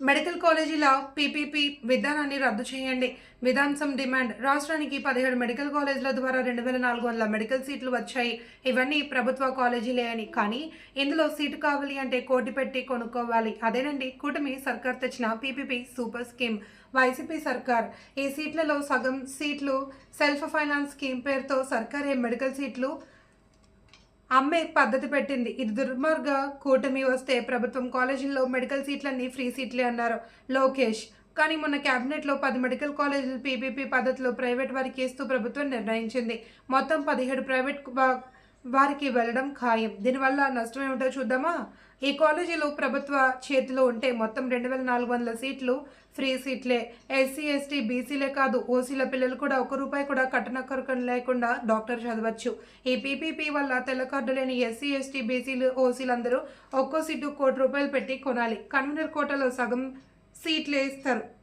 Medical కాలేజీల PPP విధానాన్ని రద్దు చేయండి. విధాంసం డిమాండ్. రాష్ట్రానికి పదిహేడు మెడికల్ కాలేజీల ద్వారా రెండు వేల నాలుగు వందల మెడికల్ సీట్లు వచ్చాయి. ఇవన్నీ ప్రభుత్వ కాలేజీలే అని. కానీ ఇందులో సీటు కావాలి అంటే కోటి పెట్టి కొనుక్కోవాలి. అదేనండి కూటమి సర్కార్ తెచ్చిన పీపీపీ సూపర్ స్కీమ్. వైసీపీ సర్కార్ ఈ సీట్లలో సగం సీట్లు సెల్ఫ్ ఫైనాన్స్ స్కీమ్ పేరుతో సర్కారే మెడికల్ సీట్లు అమ్మే పద్ధతి పెట్టింది. ఇది దుర్మార్గ కూటమి వస్తే ప్రభుత్వం కాలేజీల్లో మెడికల్ సీట్లన్నీ ఫ్రీ సీట్లే అన్నారు లోకేష్. కానీ మొన్న క్యాబినెట్లో పది మెడికల్ కాలేజీలు పీపీపీ పద్ధతిలో ప్రైవేట్ వారికి ఇస్తూ ప్రభుత్వం నిర్ణయించింది. మొత్తం పదిహేడు ప్రైవేట్ వారికి వెళ్ళడం ఖాయం. దీనివల్ల నష్టం ఏమిటో చూద్దామా? ఈ కాలేజీలు ప్రభుత్వ చేతిలో ఉంటే మొత్తం రెండు వేల నాలుగు వందల సీట్లు ఫ్రీ సీట్లే. ఎస్సీ ఎస్టీ బీసీలే కాదు ఓసీల పిల్లలు కూడా ఒక రూపాయి కూడా కట్టనక్కరకం లేకుండా డాక్టర్ చదవచ్చు. ఈ పీపీపీ వల్ల తెల్ల కార్డు లేని ఎస్సీ ఎస్టీ బీసీలు ఓసీలందరూ ఒక్కో సీటు కోటి రూపాయలు పెట్టి కొనాలి. కన్వీనర్ కోటలో సగం సీట్లే ఇస్తారు.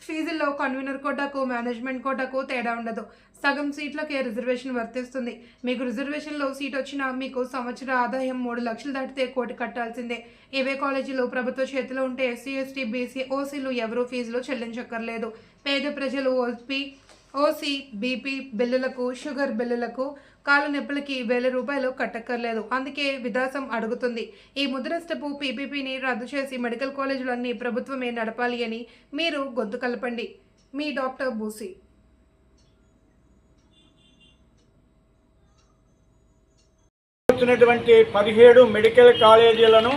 ఫీజుల్లో కన్వీనర్ కోటకు మేనేజ్మెంట్ కోటకు తేడా ఉండదు. సగం సీట్లకే రిజర్వేషన్ వర్తిస్తుంది. మీకు రిజర్వేషన్లో సీట్ వచ్చినా మీకు సంవత్సర ఆదాయం మూడు లక్షలు దాటితే కోటి కట్టాల్సిందే. ఇవే కాలేజీలో ప్రభుత్వ చేతిలో ఉంటే ఎస్సీ ఎస్టీ బీసీ ఓసీలు ఎవరూ ఫీజులు చెల్లించక్కర్లేదు. పేద ప్రజలు ఓపీ ఓసీ బీపీ బిల్లులకు షుగర్ బిల్లులకు కాలు నొప్పులకి వేల రూపాయలు కట్టక్కర్లేదు. అందుకే విదాసం అడుగుతుంది. ఈ ముద్రష్టపు పీపీపీని రద్దు చేసి మెడికల్ కాలేజీలన్నీ ప్రభుత్వమే నడపాలి అని మీరు గొంతు కలపండి. మీ డాక్టర్ బూసీ. వచ్చినటువంటి పదిహేడు మెడికల్ కాలేజీలను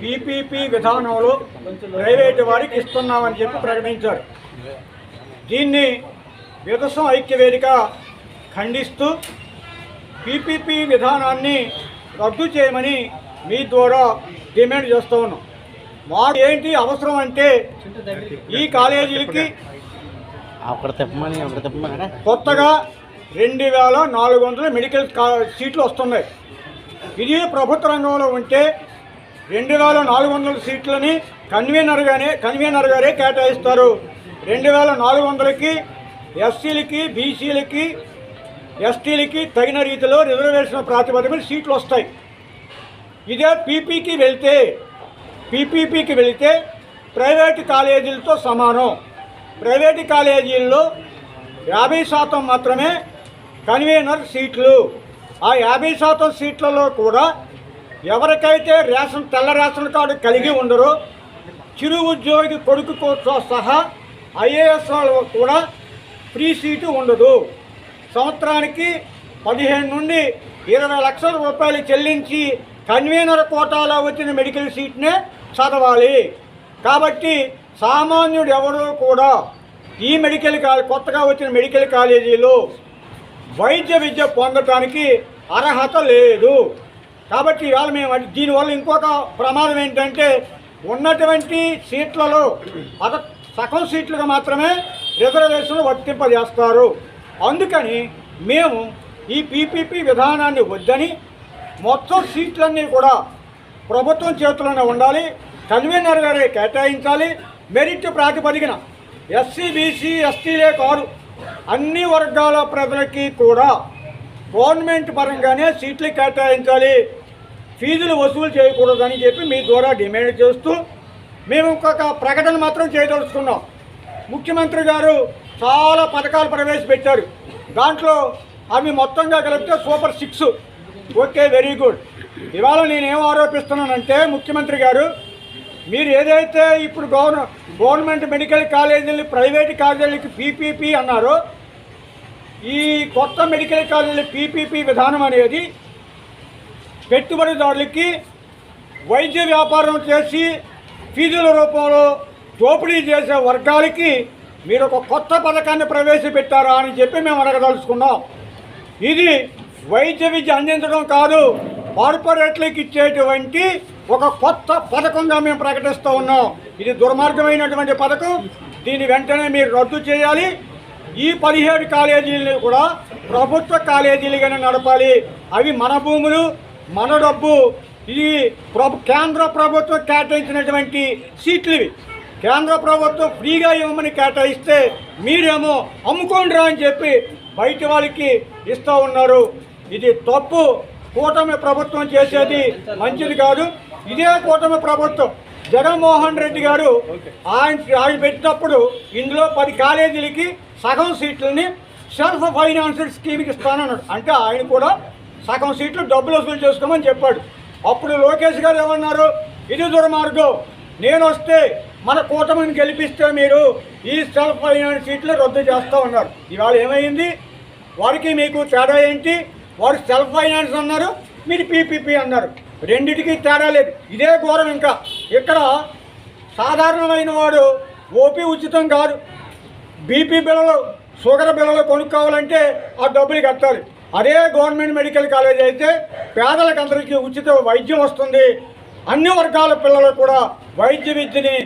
పీపీపీ విధానంలో ప్రైవేటు వారికి ఇస్తున్నామని చెప్పి ప్రకటించారు. దీన్ని విదసం ఐక్యవేదిక ఖండిస్తూ పీపీపీ విధానాన్ని రద్దు చేయమని మీ ద్వారా డిమాండ్ చేస్తూ ఉన్నాం. మాకు ఏంటి అవసరం అంటే ఈ కాలేజీలకి కొత్తగా రెండు వేల నాలుగు వందల మెడికల్ సీట్లు వస్తున్నాయి. ఇది ప్రభుత్వ రంగంలో ఉంటే రెండు వేల నాలుగు వందల సీట్లని కన్వీనర్గానే కన్వీనర్ గారే కేటాయిస్తారు. రెండు వేల నాలుగు వందలకి ఎస్సీలకి బీసీలకి ఎస్టీలకి తగిన రీతిలో రిజర్వేషన్ ప్రాతిపదికన సీట్లు వస్తాయి. ఇదే పీపీకి వెళ్తే పీపీపీకి వెళితే ప్రైవేటు కాలేజీలతో సమానం. ప్రైవేటు కాలేజీల్లో యాభై శాతం మాత్రమే కన్వీనర్ సీట్లు. ఆ యాభై శాతం సీట్లలో కూడా ఎవరికైతే రేషన్ తెల్ల రేషన్ కార్డు కలిగి ఉండరో చిరు ఉద్యోగి కొడుకుతో సహా ఐఏఎస్ వాళ్ళు కూడా ఫ్రీ సీటు ఉండదు. సంవత్సరానికి పదిహేను నుండి ఇరవై లక్షల రూపాయలు చెల్లించి కన్వీనర్ కోటాలో వచ్చిన మెడికల్ సీట్నే చదవాలి. కాబట్టి సామాన్యుడు ఎవరో కూడా ఈ మెడికల్ కాలేజ్ కొత్తగా వచ్చిన మెడికల్ కాలేజీలో వైద్య విద్య పొందటానికి అర్హత లేదు. కాబట్టి ఇవాళ మేము దీనివల్ల ఇంకొక ప్రమాదం ఏంటంటే ఉన్నటువంటి సీట్లలో అద సగం సీట్లుగా మాత్రమే రిజర్వేషన్లు వర్తింపజేస్తారు. అందుకని మేము ఈ పీపీపీ విధానాన్ని వద్దని మొత్తం సీట్లన్నీ కూడా ప్రభుత్వం చేతిలోనే ఉండాలి. కన్వీనర్ గారే కేటాయించాలి. మెరిట్ ప్రాతిపదికన ఎస్సీ బీసీ ఎస్టీలే కారు అన్ని వర్గాల ప్రజలకి కూడా గవర్నమెంట్ పరంగానే సీట్లు కేటాయించాలి ఫీజులు వసూలు చేయకూడదని చెప్పి మీ ద్వారా డిమాండ్ చేస్తూ మేము ఇంకొక ప్రకటన మాత్రం చేయదలుచుకున్నాం. ముఖ్యమంత్రి గారు చాలా పథకాలు ప్రవేశపెట్టారు. దాంట్లో అవి మొత్తంగా కలిపితే super six. Okay very good. ఇవాళ నేనేం ఆరోపిస్తున్నానంటే ముఖ్యమంత్రి గారు మీరు ఏదైతే ఇప్పుడు గవర్న గవర్నమెంట్ మెడికల్ కాలేజీలు ప్రైవేట్ కాలేజీలకి పీపీపీ అన్నారో ఈ కొత్త మెడికల్ కాలేజీల పీపీపీ విధానం అనేది పెట్టుబడిదారులకి వైద్య వ్యాపారం చేసి ఫీజుల రూపంలో దోపిడీ చేసే వర్గాలకి మీరు ఒక కొత్త పథకాన్ని ప్రవేశపెట్టారా అని చెప్పి మేము అడగదలుచుకున్నాం. ఇది వైద్య విద్య అందించడం కాదు. కార్పొరేట్లకు ఇచ్చేటువంటి ఒక కొత్త పథకంగా మేము ప్రకటిస్తూ ఉన్నాం. ఇది దుర్మార్గమైనటువంటి పథకం. దీన్ని వెంటనే మీరు రద్దు చేయాలి. ఈ పదిహేడు కాలేజీలను కూడా ప్రభుత్వ కాలేజీలుగానే నడపాలి. అవి మన భూములు మన డబ్బు. ఇది ప్రభు కేంద్ర ప్రభుత్వం కేటాయించినటువంటి సీట్లు ఇవి కేంద్ర ప్రభుత్వం ఫ్రీగా ఇవ్వమని కేటాయిస్తే మీరేమో అమ్ముకోండిరా అని చెప్పి బయట వాళ్ళకి ఇస్తూ ఉన్నారు. ఇది తప్పు. కూటమి ప్రభుత్వం చేసేది మంచిది కాదు. ఇదే కూటమి ప్రభుత్వం. జగన్మోహన్ రెడ్డి గారు ఆయన ఆయన పెట్టినప్పుడు ఇందులో పది కాలేజీలకి సగం సీట్లని సెల్ఫ్ ఫైనాన్షియల్ స్కీమ్కి ఇస్తానన్నాడు. అంటే ఆయన కూడా సగం సీట్లు డబ్బులు వసూలు చేసుకోమని చెప్పాడు. అప్పుడు లోకేష్ గారు ఏమన్నారు? ఇది దుర్మార్గం. నేను వస్తే మన కూటమిని గెలిపిస్తే మీరు ఈ సెల్ఫ్ ఫైనాన్స్ సీట్లు రద్దు చేస్తూ ఉన్నారు ఇవాళ ఏమైంది? వారికి మీకు తేడా ఏంటి? వారు సెల్ఫ్ ఫైనాన్స్ అన్నారు మీరు పీపీపీ అన్నారు. రెండిటికి తేడా లేదు. ఇదే ఘోరం ఇంకా. ఇక్కడ సాధారణమైన వాడు ఓపీ ఉచితం కాదు. బీపీ బిళ్ళలు షుగర్ బిళ్ళలు కొనుక్కోవాలంటే ఆ డబ్బులు కట్టాలి. అదే గవర్నమెంట్ మెడికల్ కాలేజ్ అయితే పేదలకు అందరికీ ఉచిత వైద్యం వస్తుంది. అన్ని వర్గాల పిల్లలు కూడా వైద్య విద్యని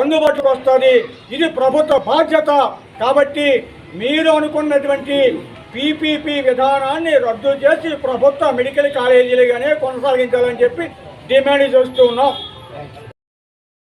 అందుబాటుకు వస్తుంది. ఇది ప్రభుత్వ బాధ్యత. కాబట్టి మీరు అనుకున్నటువంటి పీపీపీ విధానాన్ని రద్దు చేసి ప్రభుత్వ మెడికల్ కాలేజీలుగానే కొనసాగించాలని చెప్పి డిమాండ్ చేస్తూ ఉన్నాం.